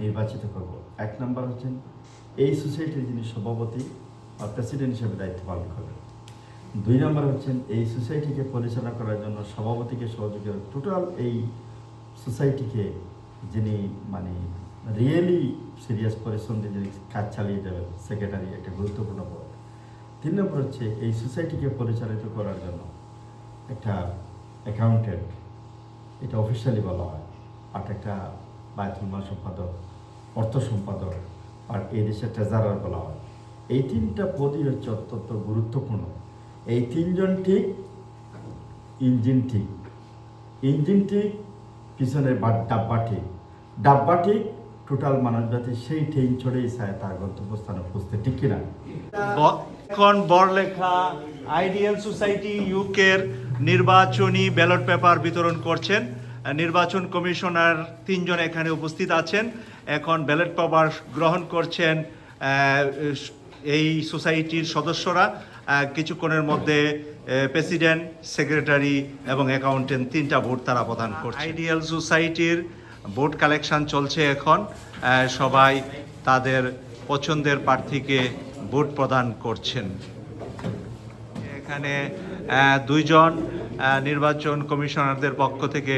নির্বাচিত করব। এক নম্বর হচ্ছেন, এই সোসাইটির যিনি সভাপতি বা প্রেসিডেন্ট হিসেবে দায়িত্ব পালন করবেন। দুই নম্বর হচ্ছেন, এই সোসাইটিকে পরিচালনা করার জন্য সভাপতিকে সহযোগিতা টোটাল এই সোসাইটিকে যিনি মানে রিয়েলি সিরিয়াস পরিশ্রম দিয়ে যিনি কাজ চালিয়ে যাবেন সেক্রেটারি একটা গুরুত্বপূর্ণ পদ। তিন নম্বর হচ্ছে, এই সোসাইটিকে পরিচালিত করার জন্য একটা অ্যাকাউন্টেন্ট এটা অফিসিয়ালি বলা হয়, আর একটা বায়তুল মাল সম্পাদক, অর্থ সম্পাদক, আর এই দেশের ট্রেজারার বলা হয়। এই তিনটা পদই হচ্ছে অত্যন্ত গুরুত্বপূর্ণ। এই তিনজন ঠিক, ইঞ্জিন ঠিক। ইঞ্জিন ঠিক, পিছনের ডাব্বা ঠিক। ডাব্বা ঠিক, টোটাল মানুষ জাতি সেই ট্রেন ছড়েই চায় তার গন্তব্যস্থানে পৌঁছতে ঠিক কিনা? এখন বড়লেখা আইডিয়াল সোসাইটি ইউকের নির্বাচনী ব্যালট পেপার বিতরণ করছেন। নির্বাচন কমিশনার তিনজন এখানে উপস্থিত আছেন। এখন ব্যালট পেপার গ্রহণ করছেন এই সোসাইটির সদস্যরা। কিছুক্ষণের মধ্যে প্রেসিডেন্ট, সেক্রেটারি এবং অ্যাকাউন্টেন্ট তিনটা ভোট তারা প্রদান করছে। আইডিয়াল সোসাইটির ভোট কালেকশন চলছে এখন। সবাই তাদের পছন্দের প্রার্থীকে ভোট প্রদান করছেন। এখানে দুইজন নির্বাচন কমিশনারদের পক্ষ থেকে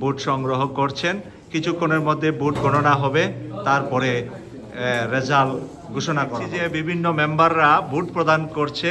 ভোট সংগ্রহ করছেন। কিছুক্ষণের মধ্যে ভোট গণনা হবে, তারপরে রেজাল্ট ঘোষণা করা যে বিভিন্ন মেম্বাররা ভোট প্রদান করছে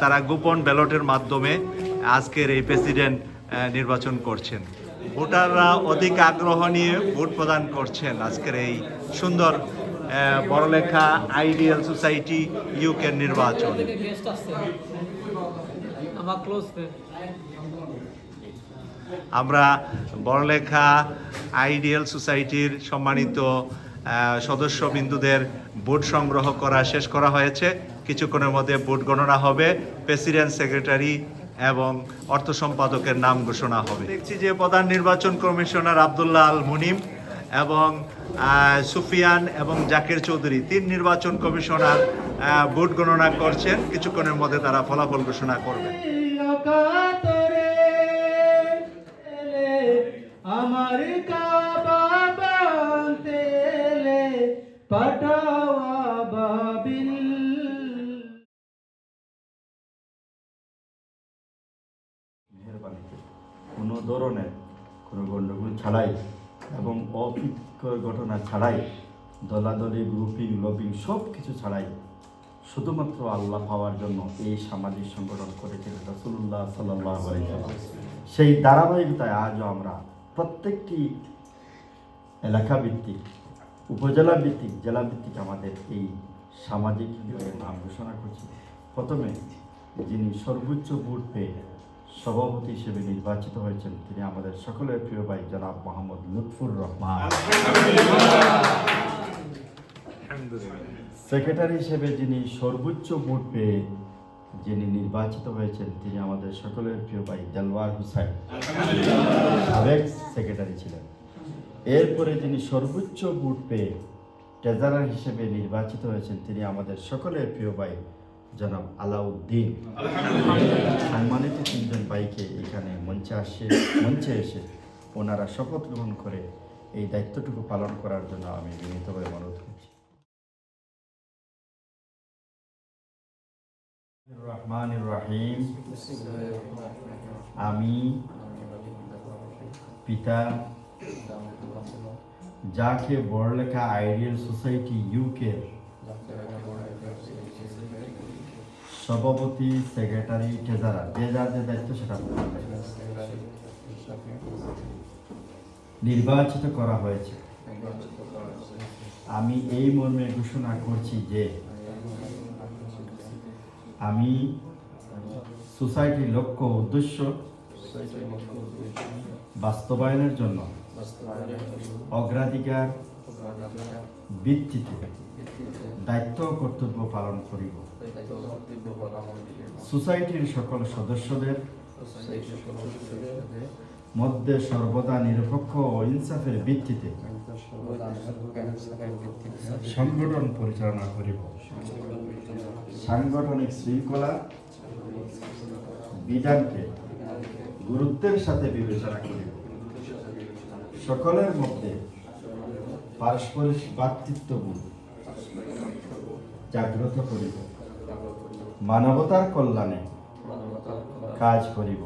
তারা গোপন ব্যালটের মাধ্যমে আজকের এই প্রেসিডেন্ট নির্বাচন করছেন। ভোটাররা অধিক আগ্রহ নিয়ে ভোট প্রদান করছেন আজকের এই সুন্দর বড়লেখা আইডিয়াল সোসাইটি ইউকের নির্বাচন। আমার বড়লেখা আইডিয়াল সোসাইটির সম্মানিত সদস্যবিন্দুদের ভোট সংগ্রহ করা শেষ করা হয়েছে। কিছুক্ষণের মধ্যে ভোট গণনা হবে। প্রেসিডেন্ট সেক্রেটারি এবং অর্থ সম্পাদকের নাম ঘোষণা হবে। দেখছি যে প্রধান নির্বাচন কমিশনার আবদুল্লাহ আল মুনিম এবং সুফিয়ান এবং জাকির চৌধুরী তিন নির্বাচন কমিশনার ভোট গণনা করছেন। কিছুক্ষণের মধ্যে তারা ফলাফল ঘোষণা করবেন। আমার কোনো ধরনের কোনো গণ্ডগোল ছাড়াই এবং অপ্রীতিকর ঘটনা ছাড়াই, দলাদলি গ্রুপিং লবিং সব কিছু ছাড়াই শুধুমাত্র আল্লাহ পাওয়ার জন্য এই সামাজিক সংগঠন করেছিলেন রসুল্লাহ সাল্লাহ সেই ধারাবাহিকতায় আজও আমরা প্রত্যেকটি এলাকা ভিত্তিক উপজেলা ভিত্তিক জেলা ভিত্তিক আমাদের এই সামাজিক নাম ঘোষণা করছি। প্রথমে যিনি সর্বোচ্চ ভোট পেয়ে সভাপতি হিসেবে নির্বাচিত হয়েছেন তিনি আমাদের সকলের প্রিয় ভাই জনাব মোহাম্মদ লুৎফুর রহমান। সেক্রেটারি হিসেবে যিনি সর্বোচ্চ ভোট পেয়ে যিনি নির্বাচিত হয়েছেন, তিনি আমাদের সকলের প্রিয় ভাই দেলওয়ার হুসাইন। সাবেক সেক্রেটারি ছিলেন। এরপরে যিনি সর্বোচ্চ ভোট পেয়ে ট্রেজারার হিসেবে নির্বাচিত হয়েছেন, তিনি আমাদের সকলের প্রিয় ভাই জনাব আলাউদ্দিন। সম্মানিত তিনজন ভাইকে এখানে মঞ্চে আসে, মঞ্চে এসে ওনারা শপথ গ্রহণ করে এই দায়িত্বটুকু পালন করার জন্য আমি বিনীতভাবে অনুরোধ করছি। রহমান রাহিম আমি পিতা যাকে বড়লেখা আইডিয়াল সোসাইটি ইউকে সভাপতি সেক্রেটারি ট্রেজারার। যে যার যে দায়িত্ব সেটা নির্বাচিত করা হয়েছে। আমি এই মর্মে ঘোষণা করছি যে আমি সোসাইটির লক্ষ্য উদ্দেশ্য বাস্তবায়নের জন্য অগ্রাধিকার ভিত্তিতে দায়িত্ব কর্তব্য পালন করিব। সোসাইটির সকল সদস্যদের মধ্যে সর্বদা নিরপেক্ষ ও ইনসাফের ভিত্তিতে সংগঠন পরিচালনা করিব। সাংগঠনিক শৃঙ্খলা বিধানকে গুরুত্বের সাথে বিবেচনা করিব। সকলের মধ্যে পারস্পরিক ভ্রাতৃত্ববোধ জাগ্রত করিব। মানবতার কল্যাণে কাজ করিব।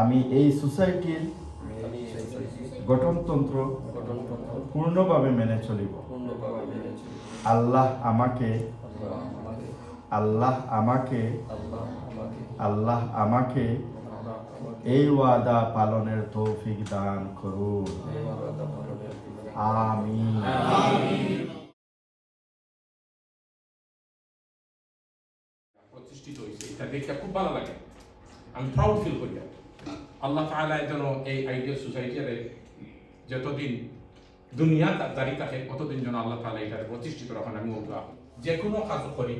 আমি এই সোসাইটির গঠনতন্ত্র পূর্ণভাবে মেনে চলিব। আল্লাহ আমাকে আল্লাহ আমাকে আল্লাহ আমাকে এই ওয়াদা পালনের তৌফিক দান করুন। আমিন। প্রতিষ্ঠিত হয়েছে এটা দেখে খুব ভালো লাগে। আমি প্রাউড ফিল করি আল্লাহ তাআলা যেন এই আইডিয়াল সোসাইটির যতদিন দুনিয়া তা- দাঁড়িয়ে থাকে ততদিন যেন আল্লাহ তাআলা এটা প্রতিষ্ঠিত রাখেন, আমি ওটা যে কোনো কাজ করি,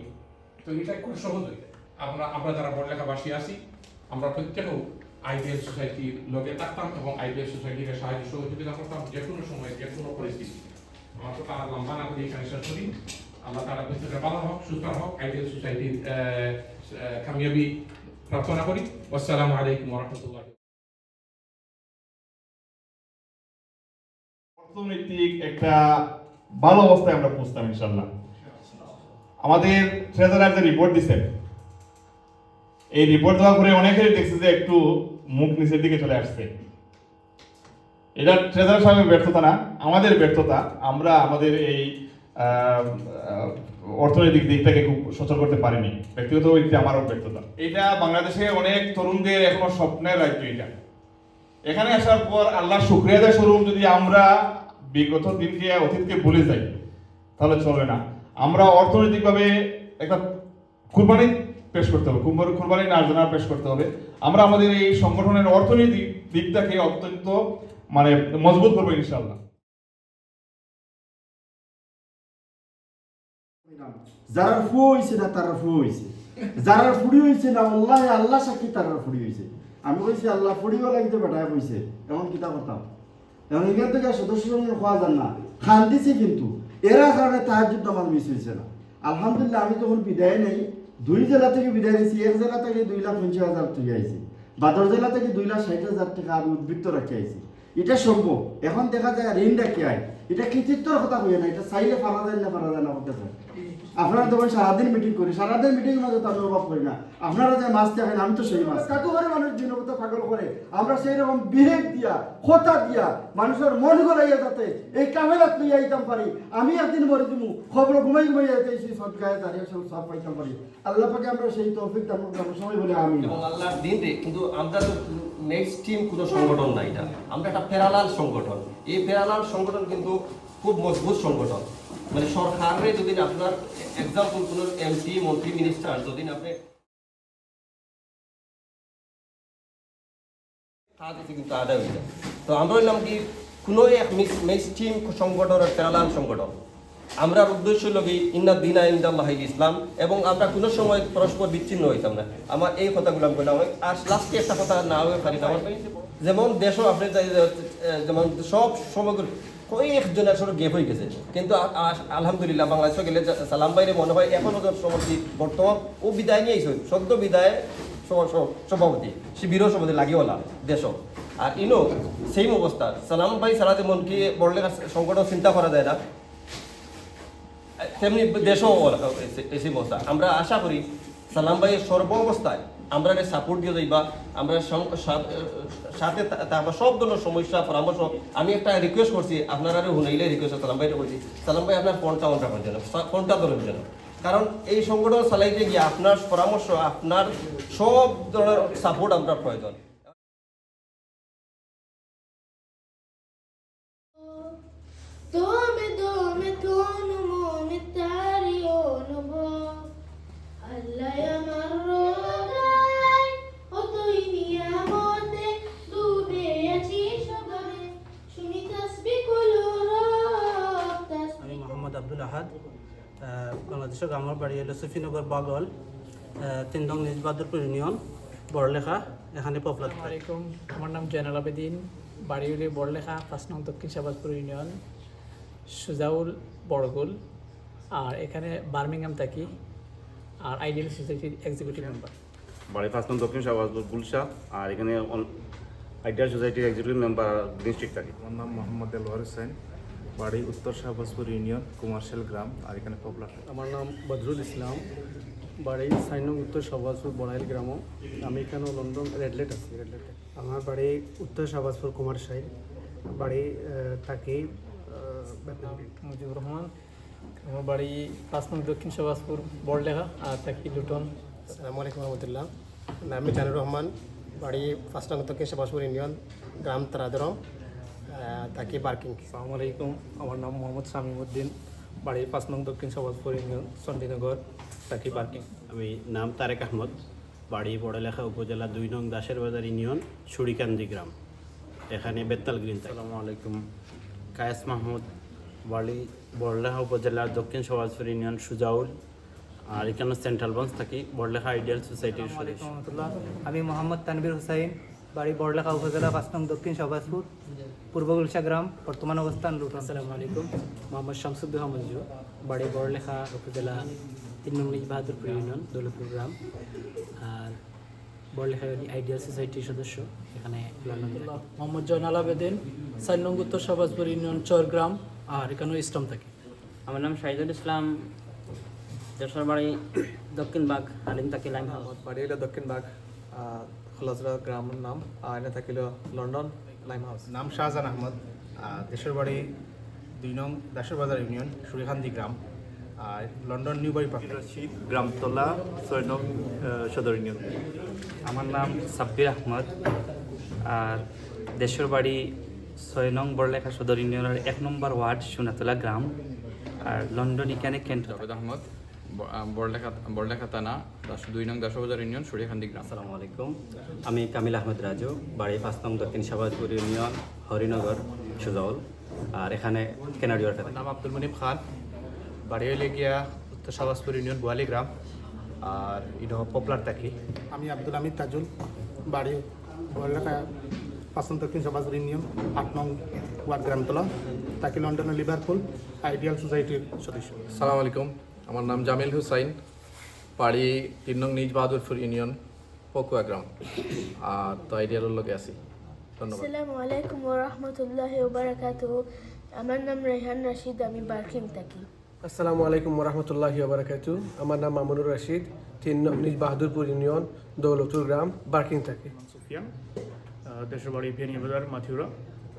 তো এটা খুব সহজ হয়ে আমরা আমরা যারা পড়ালেখাবাসী আছি, আমরা প্রত্যেকেও আইডিয়াল সোসাইটির লগে থাকতাম এবং আইডিয়াল সোসাইটিকে সাহায্য সহযোগিতা করতাম যে কোনো সময় যে কোনো পরিস্থিতি আমার তো তারা লম্বা না করে এখানে শেষ করি। আল্লাহ ভালো হোক, সুস্থ হোক আইডিয়াল সোসাইটির কামিয়াবি প্রার্থনা করি। আসসালামু আলাইকুম রহমতুল্লাহ অর্থনৈতিক একটা ভালো অবস্থায় আমরা পৌঁছতাম ইনশাল্লাহ আমাদের ট্রেজারার যে রিপোর্ট এই রিপোর্ট দেওয়ার পরে অনেকেরই দেখছে যে একটু মুখ নিচের দিকে চলে আসছে। এটা ট্রেজারার সাহেবের ব্যর্থতা না, আমাদের ব্যর্থতা। আমরা আমাদের এই অর্থনৈতিক দিকটাকে খুব সচল করতে পারিনি। ব্যক্তিগত থেকে আমারও ব্যর্থতা। এটা বাংলাদেশে অনেক তরুণদের এখনও স্বপ্নের রাজ্য এটা। এখানে আসার পর আল্লাহ শুক্রিয়া দেয় স্বরূপ যদি আমরা বিগত দিনকে, অতীতকে ভুলে যাই, তাহলে চলবে না। আমরা অর্থনৈতিকভাবে একটা কুরবানি পেশ করতে হবে কুরবানি কুরবানি নার্জনা পেশ করতে হবে। আমরা আমাদের এই সংগঠনের অর্থনৈতিক দিকটাকে অত্যন্ত মানে মজবুত করব ইনশাল্লাহ যারা ফু হয়েছে না তারা ফু হয়েছে যারা ফুড়ি হয়েছে না আল্লাহ আল্লাহ সাক্ষী তারা ফুড়ি হয়েছে আমি কইছি আল্লাহ ফুড়িও লাগিতে বেটায় কইছে এমন কিতা করতাম এখন এখান থেকে সদস্য সঙ্গে খাওয়া যান না খান দিছে কিন্তু এরা কারণে তাহার যুদ্ধ আমার মিস হয়েছে না আলহামদুলিল্লাহ আমি যখন বিদায় নেই, দুই জেলা থেকে বিদায় নিয়েছি এক জেলা থেকে দুই লাখ পঞ্চাশ হাজার তুই আইছি। বাদর জেলা থেকে দুই লাখ ষাট হাজার টাকা আমি উদ্বৃত্ত রাখি আইছি। এটা সম্ভব? এখন দেখা যায় ঋণ রাখি আয়। এটা কৃতিত্বর কথা কই না, এটা চাইলে ফারা যায় না ফারা যায় না করতে আপনারা তখন সারাদিন মিটিং করি সারাদিন মিটিং মাঝে তো আমি অভাব করি না। আপনারা যে মাছ দেখেন আমি তো সেই মাছ। কাকু করে মানুষ জিনগত পাগল করে। আমরা সেই রকম বিহেভ দিয়া কথা দিয়া মানুষের মন গলাইয়া যাতে এই কামেরাত লইয়া আইতাম পারি আমি একদিন মরে দিমু খবর ঘুমাই ঘুমাই যাইতে সেই সব গায়ে দাঁড়িয়ে সব সব পাইতাম পারি। আল্লাহ পাকে আমরা সেই তৌফিক দান করব সবাই বলে আমি এবং আল্লাহর দিন রে কিন্তু আমরা তো নেক্সট টিম কোনো সংগঠন না। এটা আমরা একটা প্যারালাল সংগঠন। এই প্যারালাল সংগঠন কিন্তু খুব মজবুত সংগঠন। মানে সরকারে যদি আপনার এক্সাম্পল কোনো এমপি মন্ত্রী মিনিস্টার যদি আপনি তাদের কিন্তু আদায় হয়ে যায়। তো আমরা হইলাম কি কোনো এক সংগঠন আমরা উদ্দেশ্য লগে ইন্না দিনা ইন্দাল্লাহ ইসলাম এবং আমরা কোনো সময় পরস্পর বিচ্ছিন্ন হইতাম না। আমার এই কথাগুলো আমি বললাম। আর লাস্টে একটা কথা না হয়ে পারি যেমন দেশও আপনি যেমন সব সমগ্র কয়েকজনের আসলে গেপ হয়ে গেছে। কিন্তু আলহামদুলিল্লাহ বাংলাদেশে গেলে সালাম বাইরে মনে হয় এখনও সভাপতি বর্তমান। ও বিদায় নিয়েছে সদ্য বিদায় সভাপতি, শিবিরও সভাপতি লাগিওলা দেশ আর ইনো সেম অবস্থা। সালাম ভাই সারা যেমন কি বড়লে সংগঠন চিন্তা করা যায় না। তেমনি দেশও এসি অবস্থা। আমরা আশা করি সালাম ভাইয়ের সর্ব অবস্থায় আমরা সাপোর্ট দিয়ে যাইবা আমরা সাথে তারপর সব ধরনের সমস্যা পরামর্শ, আমি একটা রিকোয়েস্ট করছি আপনারা শুনাইলে রিকোয়েস্ট সালাম ভাইটা করছি সালাম ভাই, আপনার ফোনটা অন রাখার জন্য ফোনটা ধরার জন্য কারণ এই সংগঠন চালাইতে গিয়ে আপনার পরামর্শ, আপনার সব ধরনের সাপোর্ট আমরা প্রয়োজন। দমে দমে তনু মনে আব্দুল আহাদ আহ, বাংলাদেশের আমার বাড়ি হলো সফিনগর বাগল তিন নং নিজবাদুরপুর ইউনিয়ন বড়লেখা এখানে পপুলার আসসালামাইকুম আমার নাম জয়নাল আবেদিন বাড়িউলি বড়লেখা পাঁচ নং দক্ষিণ শাহবাজপুর ইউনিয়ন সুজাউল বড়গুল আর এখানে বার্মিংহাম থাকি আর আইডিয়াল সোসাইটির এক্সিকিউটিভ মেম্বার বাড়ি ফার্স্ট নাম দক্ষিণ শাহবাজপুর গুলশা আর এখানে আইডিয়াল সোসাইটির এক্সিকিউটিভ মেম্বার ডিস্ট্রিক্ট থাকি। আমার নাম মোহাম্মদ এলওয়ার হোসেন বাড়ি উত্তর শাহবাজপুর ইউনিয়ন কমার্শিয়াল গ্রাম আর এখানে পপুলার আমার নাম বদরুল ইসলাম। বাড়ি সাইনং উত্তর সবাজপুর বড়াইল গ্রাম। আমি এখানে লন্ডন রেডলেট আছি রেডলেটে আমার বাড়ি উত্তর সবাজপুর কুমার সাইড বাড়ি থাকি মুজিবুর রহমান। আমার বাড়ি পাঁচ নং দক্ষিণ সবাজপুর বড়লেখা আর থাকি লুটন। আসসালামু আলাইকুম রহমতুল্লাহ। আমি জানুর রহমান। বাড়ি ফার্স্ট নং দক্ষিণ সবাজপুর ইউনিয়ন গ্রাম তারাদরম। থাকি পার্কিং আসসালামু আলাইকুম। আমার নাম মোহাম্মদ শামীমউদ্দিন বাড়ি পাঁচ নং দক্ষিণ সবাজপুর ইউনিয়ন চণ্ডীনগর। থাকি পার্কিং আমি নাম তারেক আহমদ। বাড়ি বড়লেখা উপজেলা দুই নং দাসের বাজার ইউনিয়ন সুরিকান্দি গ্রাম। এখানে বেতাল গ্রিন আসসালামু আলাইকুম। কায়েস মাহমুদ। বাড়ি বড়লেখা উপজেলার দক্ষিণ সবাজপুর ইউনিয়ন সুজাউল। আর এখানে সেন্ট্রাল বঞ্চ থাকি বড়লেখা আইডিয়াল সোসাইটির সদস্য। আমি মোহাম্মদ তানবির হুসাইন। বাড়ি বড়লেখা উপজেলা পাঁচ নং দক্ষিণ সবাজপুর পূর্ব গুলশা গ্রাম বর্তমান অবস্থান লুটন। আসসালামু আলাইকুম মোহাম্মদ শামসুদ্দোহা মঞ্জু বাড়ি বড়লেখা উপজেলা তিন নং নিজ বাহাদুরপুর ইউনিয়ন দৌলতপুর গ্রাম। আর বড়লেখা আইডিয়াল সোসাইটির সদস্য এখানে মোহাম্মদ জয়নাল আবেদিন চার নং উত্তর সবাজপুর ইউনিয়ন চরগ্রাম আর এখানেও ইস্টম থাকে। আমার নাম শাহিদুল ইসলাম যশোর বাড়ি দক্ষিণ বাগ হালিম তাকি লাইম বাড়ি দক্ষিণ বাগ খলাজরা গ্রামের নাম আর এনে থাকিল লন্ডন লাইম হাউস। নাম শাহজাহান আহমদ দেশের বাড়ি দুই নং দাসের বাজার ইউনিয়ন সুরিকান্দি গ্রাম। আর লন্ডন নিউ বাড়ি পাখি রশিদ গ্রামতলা ছয় নং সদর ইউনিয়ন। আমার নাম সাব্বির আহমদ আর দেশের বাড়ি ছয় নং বড়লেখা সদর ইউনিয়নের এক নম্বর ওয়ার্ড সোনাতলা গ্রাম। আর লন্ডন এখানে কেন্ট আহমদ বড়লেখা বড়লেখা থানা দশ দুই নং দশবাজার ইউনিয়ন সরিয়াখান্দি গ্রাম। আসসালামু আলাইকুম। আমি কামিল আহমেদ রাজু বাড়ি পাঁচ নং দক্ষিণ শাহবাজপুর ইউনিয়ন হরিনগর সুজাউল আর এখানে কেনাডিওর নাম আব্দুল মনিব খান। বাড়ি হইলে গিয়া উত্তর সবাজপুর ইউনিয়ন গোয়ালি গ্রাম। আর এটা পপুলার থাকি। আমি আব্দুল আমিদ তাজুল বাড়ি বড়লেখা পাঁচন দক্ষিণ সবাজপুর ইউনিয়ন আট নং ওয়ার্ড গ্রামতলা থাকি লন্ডনের লিভারপুল আইডিয়াল সোসাইটির সদস্য। সালাম আলাইকুম। আমার নাম জামিল হুসাইন বাড়ি তিন নং নিজ বাহাদুরপুর ইউনিয়ন পকুয়া গ্রাম। আর তো আইডিয়ালের লগে আছি। ধন্যবাদ। আসসালামু আলাইকুম ওয়া রাহমাতুল্লাহি ওয়া বারাকাতুহু। আমার নাম রেহান রাশিদ আমি বার্কিং থাকি। আসসালামু আলাইকুম রহমতুল্লাহি বারাকাতু আমার নাম মামুনুর রশিদ তিন নং নিজ বাহাদুরপুর ইউনিয়ন দৌলতুর গ্রাম বার্কিং থাকি। সুফিয়ান দেশের বাড়ি ভিয়ানি বাজার মাথিউরা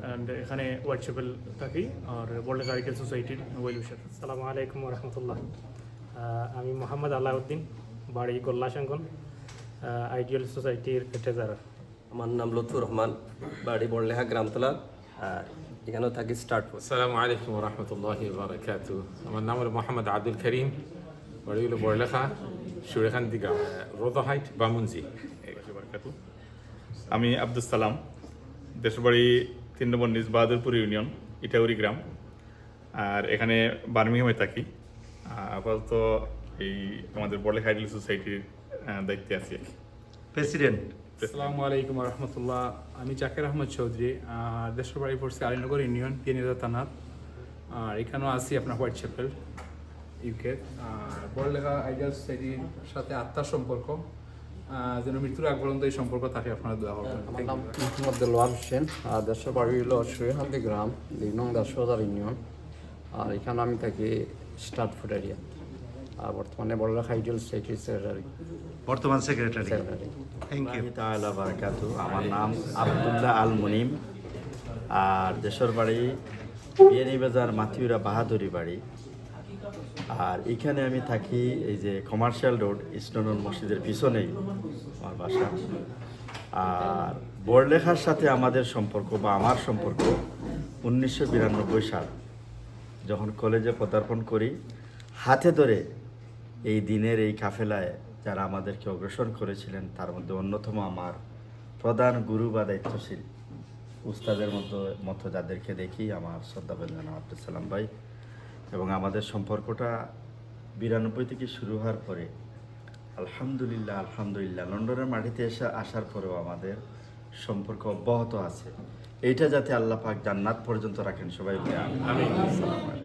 অ্যান্ড এখানে হোয়াইট চ্যাপেল থাকি আর বড়লেখা আইডিয়াল সোসাইটির ওয়েলউশার আসসালামু আলাইকুম রহমতুল্লাহ। আমি মোহাম্মদ আলাউদ্দিন বাড়ি গোল্লাশাঙ্গন আইডিয়াল সোসাইটির ট্রেজারার আমার নাম লুৎফুর রহমান বাড়ি বড়লেখা গ্রামতলা। আর এখানেও থাকি স্টার্ট আসসালামু আলাইকুম রহমতুল্লাহি বারাকাতু। আমার নাম হলো মোহাম্মদ আব্দুল করিম বাড়ি হলো বড়লেখা সুরেখান্দি গ্রাম রোদা হাইট বামুনজি। আমি আব্দুল সালাম দেশের বাড়ি তিন নম্বর নিজ বাহাদুরপুর ইউনিয়ন ইটাউরি গ্রাম। আর এখানে বার্মিংহামে থাকি। আপাতত এই আমাদের বড়লেখা আইডল সোসাইটির দায়িত্বে আছি আর কি। প্রেসিডেন্ট আসসালামু আলাইকুম রহমতুল্লাহ। আমি জাকির আহমদ চৌধুরী দেশের বাড়ি পড়ছি আলীনগর ইউনিয়ন পিয়ানিদা থানাত আর এখানেও আছি আপনার হোয়াইট চ্যাপেল ইউকে আর বড়লেখা আইডিয়াল সোসাইটির সাথে আত্মার সম্পর্ক। যেন মৃত্যুর আগ পর্যন্ত এই সম্পর্ক থাকে আপনারা দেওয়া হবে আমার নাম মোহাম্মদ দেলোয়ার হোসেন আর দেশের বাড়ি হলো সরিয়াখান্দি গ্রাম দুই নং দশবাজার ইউনিয়ন আর এখানে আমি থাকি স্টার্টফুড এরিয়া আর বর্তমানে বড়লেখা আইডিয়াল সোসাইটির সেক্রেটারি বর্তমান সেক্রেটারি সেক্রেটারি থ্যাংক ইউ বারাকাতু আমার নাম আব্দুল্লাহ আল মুনিম আর দেশের বাড়ি বিয়ানীবাজার মাথিউরা বাহাদুরি বাড়ি। আর এখানে আমি থাকি এই যে কমার্শিয়াল রোড ইস্টনন মসজিদের পিছনেই আমার বাসা। আর বড়লেখার সাথে আমাদের সম্পর্ক বা আমার সম্পর্ক উনিশশো বিরানব্বই সাল। যখন কলেজে পদার্পণ করি, হাতে ধরে এই দিনের এই কাফেলায় যারা আমাদেরকে অগ্রসর করেছিলেন, তার মধ্যে অন্যতম আমার প্রধান গুরু বা দায়িত্বশীল উস্তাদের মতো মতো যাদেরকে দেখি আমার শ্রদ্ধা বেন্দন আব্দুল সালাম ভাই। এবং আমাদের সম্পর্কটা বিরানব্বই থেকে শুরু হওয়ার পরে, আলহামদুলিল্লাহ আলহামদুলিল্লাহ, লন্ডনের মাটিতে এসে আসার পরেও আমাদের সম্পর্ক অব্যাহত আছে। এইটা যাতে আল্লাহ পাক জান্নাত পর্যন্ত রাখেন সবাই